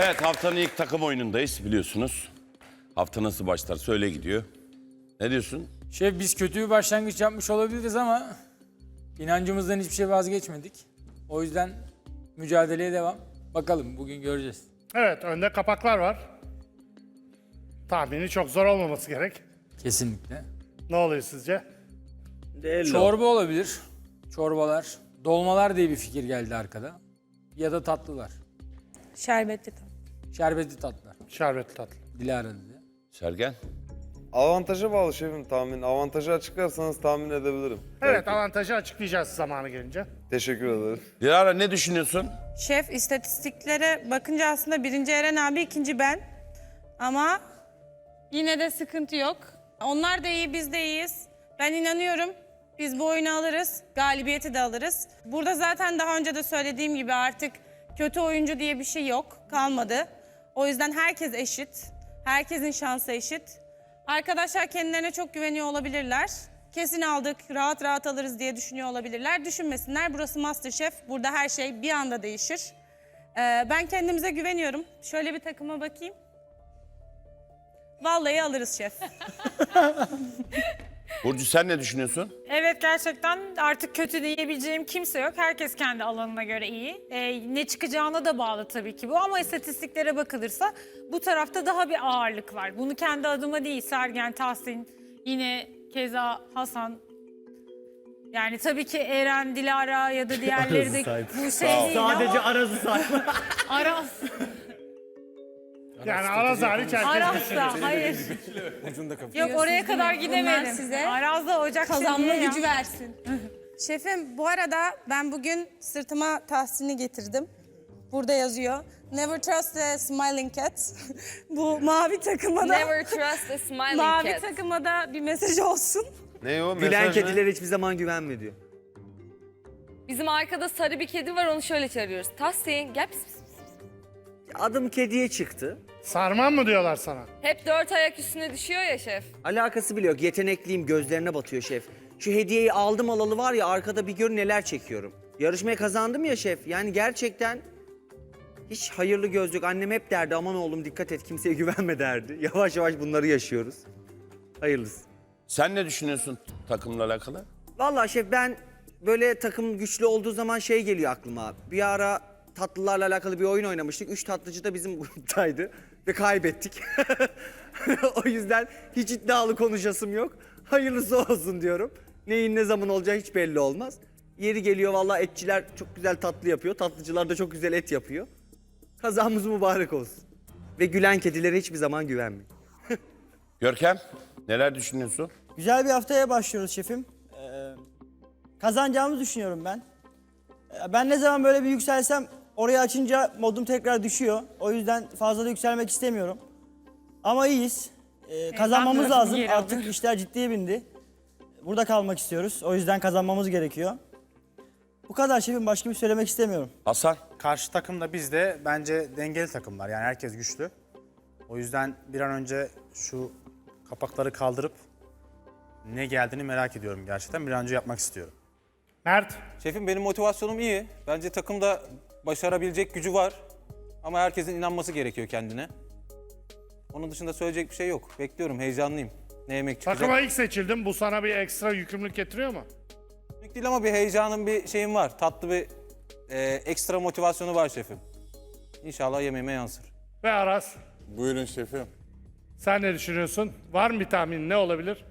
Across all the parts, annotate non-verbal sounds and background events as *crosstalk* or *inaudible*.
Evet haftanın ilk takım oyunundayız biliyorsunuz. Hafta nasıl başlar söyle gidiyor. Ne diyorsun? Şef biz kötü bir başlangıç yapmış olabiliriz ama inancımızdan hiçbir şey vazgeçmedik. O yüzden mücadeleye devam. Bakalım bugün göreceğiz. Evet, önde kapaklar var. Tahmini çok zor olmaması gerek. Kesinlikle. Ne oluyor sizce? Çorba olabilir. Çorbalar. Dolmalar diye bir fikir geldi arkada. Ya da tatlılar. Şerbetli tatlı. Şerbetli tatlılar. Şerbetli tatlı. Dilara dedi. Sergen? Avantaja bağlı şefim tahmin. Avantajı açıklarsanız tahmin edebilirim. Evet, avantajı açıklayacağız zamanı gelince. Teşekkür ederim. Dilara ne düşünüyorsun? Şef istatistiklere bakınca aslında birinci Eren abi, ikinci ben. Ama yine de sıkıntı yok. Onlar da iyi, biz de iyiyiz. Ben inanıyorum. Biz bu oyunu alırız, galibiyeti de alırız. Burada zaten daha önce de söylediğim gibi artık kötü oyuncu diye bir şey yok, kalmadı. O yüzden herkes eşit, herkesin şansı eşit. Arkadaşlar kendilerine çok güveniyor olabilirler. Kesin aldık, rahat rahat alırız diye düşünüyor olabilirler. Düşünmesinler, burası Masterchef. Burada her şey bir anda değişir. Ee, ben kendimize güveniyorum. Şöyle bir takıma bakayım. Vallahi alırız şef. *laughs* Burcu sen ne düşünüyorsun? Evet gerçekten artık kötü diyebileceğim kimse yok. Herkes kendi alanına göre iyi. Ee, ne çıkacağına da bağlı tabii ki bu ama istatistiklere bakılırsa bu tarafta daha bir ağırlık var. Bunu kendi adıma değil Sergen, Tahsin, yine keza Hasan. Yani tabii ki Eren, Dilara ya da *laughs* diğerleri de bu şey değil Sadece ama arazı sayma. *laughs* Aras, Yani Araz hariç herkes Aras da hayır. *laughs* Yok oraya kadar gidemedim. size Aras da Ocak Kazanma şimdiye ya. gücü versin. *laughs* Şefim bu arada ben bugün sırtıma Tahsin'i getirdim. Burada yazıyor. Never trust a smiling cat. *laughs* bu mavi takıma da Never trust a smiling mavi cat. takıma da bir mesaj olsun. Ne o? Gülen Mesaj ne? kedilere hiçbir zaman güvenme diyor. Bizim arkada sarı bir kedi var onu şöyle çağırıyoruz. Tahsin gel pis pis. pis. Adım kediye çıktı. Sarman mı diyorlar sana? Hep dört ayak üstüne düşüyor ya şef. Alakası bile yok. Yetenekliyim gözlerine batıyor şef. Şu hediyeyi aldım alalı var ya arkada bir gör neler çekiyorum. Yarışmayı kazandım ya şef. Yani gerçekten hiç hayırlı göz yok. Annem hep derdi aman oğlum dikkat et kimseye güvenme derdi. *laughs* Yavaş yavaş bunları yaşıyoruz. Hayırlısı. Sen ne düşünüyorsun takımla alakalı? Vallahi şef ben böyle takım güçlü olduğu zaman şey geliyor aklıma. Bir ara tatlılarla alakalı bir oyun oynamıştık. Üç tatlıcı da bizim *laughs* gruptaydı ve kaybettik. *laughs* o yüzden hiç iddialı konuşasım yok. Hayırlısı olsun diyorum. Neyin ne zaman olacağı hiç belli olmaz. Yeri geliyor vallahi etçiler çok güzel tatlı yapıyor. Tatlıcılar da çok güzel et yapıyor. Kazamız mübarek olsun. Ve gülen kedilere hiçbir zaman güvenmeyin. *laughs* Görkem neler düşünüyorsun? Güzel bir haftaya başlıyoruz şefim. Ee, kazanacağımızı düşünüyorum ben. Ee, ben ne zaman böyle bir yükselsem oraya açınca modum tekrar düşüyor. O yüzden fazla da yükselmek istemiyorum. Ama iyiyiz. Ee, kazanmamız lazım. Artık işler ciddiye bindi. Burada kalmak istiyoruz. O yüzden kazanmamız gerekiyor. Bu kadar şefim. Başka bir şey söylemek istemiyorum. Hasan? Karşı takım da biz de bence dengeli takımlar. Yani herkes güçlü. O yüzden bir an önce şu kapakları kaldırıp ne geldiğini merak ediyorum gerçekten. Bir an önce yapmak istiyorum. Mert, Şefim benim motivasyonum iyi. Bence takımda başarabilecek gücü var. Ama herkesin inanması gerekiyor kendine. Onun dışında söyleyecek bir şey yok. Bekliyorum, heyecanlıyım. Ne yemek çıkacak? takıma ilk seçildim. Bu sana bir ekstra yükümlülük getiriyor mu? Büyük değil ama bir heyecanım, bir şeyim var. Tatlı bir e, ekstra motivasyonu var şefim. İnşallah yemeğime yansır. Ve Aras, Buyurun şefim. sen ne düşünüyorsun? Var mı bir tahmin? Ne olabilir?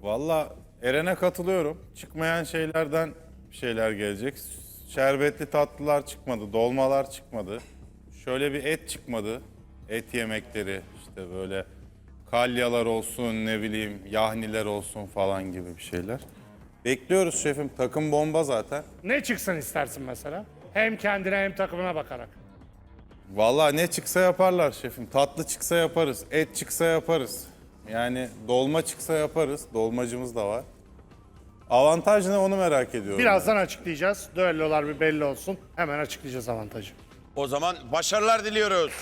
Valla Eren'e katılıyorum. Çıkmayan şeylerden bir şeyler gelecek. Şerbetli tatlılar çıkmadı, dolmalar çıkmadı. Şöyle bir et çıkmadı. Et yemekleri işte böyle kalyalar olsun ne bileyim yahniler olsun falan gibi bir şeyler. Bekliyoruz şefim. Takım bomba zaten. Ne çıksın istersin mesela? Hem kendine hem takımına bakarak. Valla ne çıksa yaparlar şefim. Tatlı çıksa yaparız, et çıksa yaparız. Yani dolma çıksa yaparız. Dolmacımız da var. Avantaj ne onu merak ediyorum. Birazdan açıklayacağız. Düellolar bir belli olsun. Hemen açıklayacağız avantajı. O zaman başarılar diliyoruz.